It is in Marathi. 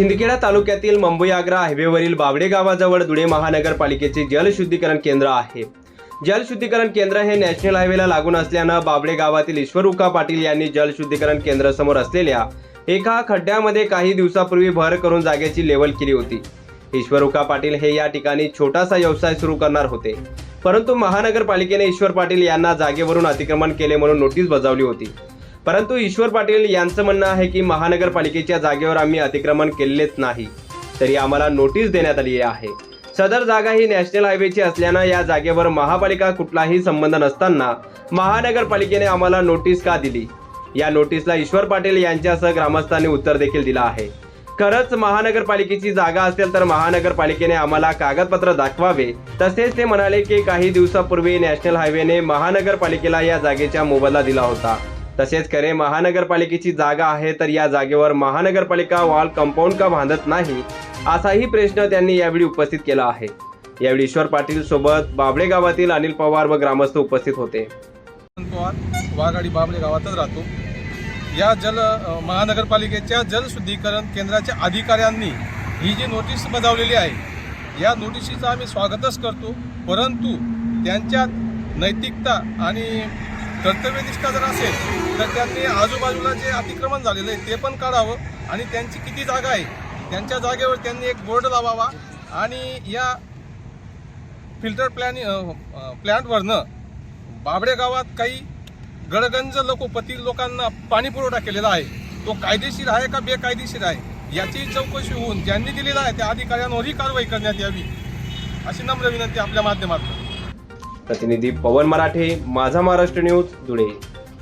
शिंदखेडा तालुक्यातील मुंबई आग्रा हायवेवरील बावडे गावाजवळ धुळे महानगरपालिकेचे जलशुद्धीकरण केंद्र आहे. जलशुद्धीकरण केंद्र हे नॅशनल हायवेला लागून असल्यानं बाबडे गावातील ईश्वर उका पाटील यांनी जलशुद्धीकरण केंद्र समोर असलेल्या एका खड्ड्यामध्ये काही दिवसापूर्वी भर करून जागेची लेवल केली होती. ईश्वर उका पाटील हे या ठिकाणी छोटासा व्यवसाय सुरू करणार होते. परंतु महानगरपालिकेने ईश्वर पाटील यांना जागेवरून अतिक्रमण केले म्हणून नोटीस बजावली होती. परंतु ईश्वर पाटील यांचं म्हणणं आहे की महानगरपालिकेच्या जागेवर आम्ही अतिक्रमण केलेच नाही. तरी आम्हाला नोटीस देण्यात आली आहे. सदर जागा ही नॅशनल हायवेची असल्यानं या जागेवर महापालिका कुठलाही संबंध नसताना महानगरपालिकेने आम्हाला नोटीस का दिली? या नोटीसला ईश्वर पाटील यांच्यासह ग्रामस्थांनी उत्तर देखील दिलं आहे. खरंच महानगरपालिकेची जागा असेल तर महानगरपालिकेने आम्हाला कागदपत्र दाखवावे. तसेच ते म्हणाले की काही दिवसापूर्वी नॅशनल हायवेने महानगरपालिकेला या जागेचा मोबदला दिला होता. तसेच खरे महानगरपालिकेची जागा आहे तर या जागेवर महानगरपालिका वॉल कंपाऊंड का बांधत नाही असाही प्रश्न त्यांनी यावेळी उपस्थित केला आहे. यावेळी ईश्वर पाटील सोबत बाबळे गावातील अनिल पवार व ग्रामस्थ उपस्थित होते. पवार वाघाडी बाबळे गावातच राहतो. या जल महानगरपालिकेच्या जलशुद्धीकरण केंद्राच्या अधिकाऱ्यांनी ही जी नोटीस बजावलेली आहे या नोटिशीचं आम्ही स्वागतच करतो. परंतु त्यांच्यात नैतिकता आणि कर्तव्यनिष्ठा जर असेल तर त्यांनी आजूबाजूला जे अतिक्रमण झालेलं आहे ते पण काढावं आणि त्यांची किती जागा आहे त्यांच्या जागेवर त्यांनी एक बोर्ड लावावा आणि या फिल्टर प्लॅन प्लॅन्टवरनं बाबडे गावात काही गडगंज लोकोपती लोकांना पाणी पुरवठा केलेला आहे. तो कायदेशीर आहे का बेकायदेशीर आहे? याची चौकशी होऊन ज्यांनी दिलेला आहे त्या अधिकाऱ्यांवरही कारवाई करण्यात यावी अशी नम्र विनंती आपल्या माध्यमातून. प्रतिनिधी पवन मराठे माझा महाराष्ट्र न्यूज धुळे.